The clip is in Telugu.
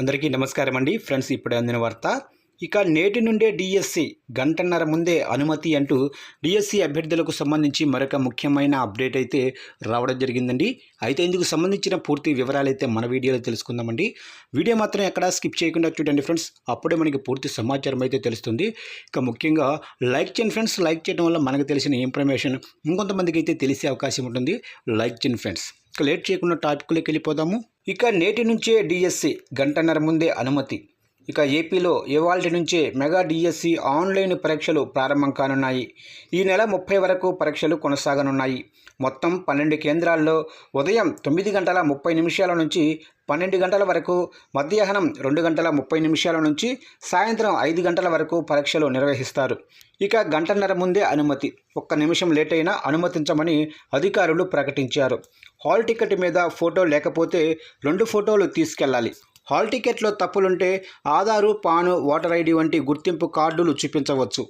అందరికీ నమస్కారం అండి. ఫ్రెండ్స్ ఇప్పుడే అందిన వార్త. ఇక నేటి నుండే డిఎస్సి గంటన్నర ముందే అనుమతి అంటూ డిఎస్సి అభ్యర్థులకు సంబంధించి మరొక ముఖ్యమైన అప్డేట్ అయితే రావడం జరిగిందండి. అయితే ఇందుకు సంబంధించిన పూర్తి వివరాలు అయితే మన వీడియోలో తెలుసుకుందామండి వీడియో మాత్రం ఎక్కడా స్కిప్ చేయకుండా చూడండి ఫ్రెండ్స్. అప్పుడే మనకి పూర్తి సమాచారం అయితే తెలుస్తుంది. ఇక ముఖ్యంగా లైక్ చేయండి ఫ్రెండ్స్. లైక్ చేయడం వల్ల మనకు తెలిసిన ఇన్ఫర్మేషన్ ఇంకొంతమందికి అయితే తెలిసే అవకాశం ఉంటుంది. లైక్ చేయండి ఫ్రెండ్స్. ఇక లేట్ చేయకుండా టాపిక్లోకి వెళ్ళిపోదాము. ఇక నేటి నుంచే డిఎస్సి గంటన్నర ముందే అనుమతి. ఇక ఏపీలో ఇవాల్టి నుంచే మెగా డిఎస్సి ఆన్లైన్ పరీక్షలు ప్రారంభం కానున్నాయి. ఈ నెల ముప్పై వరకు పరీక్షలు కొనసాగనున్నాయి. మొత్తం పన్నెండు కేంద్రాల్లో ఉదయం తొమ్మిది గంటల ముప్పై నిమిషాల నుంచి పన్నెండు గంటల వరకు మధ్యాహ్నం రెండు గంటల ముప్పై నిమిషాల నుంచి సాయంత్రం ఐదు గంటల వరకు పరీక్షలు నిర్వహిస్తారు. ఇక గంటన్నర ముందే అనుమతి. ఒక్క నిమిషం లేట్ అయినా అనుమతించమని అధికారులు ప్రకటించారు. హాల్ టికెట్ మీద ఫోటో లేకపోతే రెండు ఫోటోలు తీసుకెళ్ళాలి హాల్ టికెట్లో తప్పులుంటే ఆధారు పాను ఓటర్ ఐడి వంటి గుర్తింపు కార్డులు చూపించవచ్చు.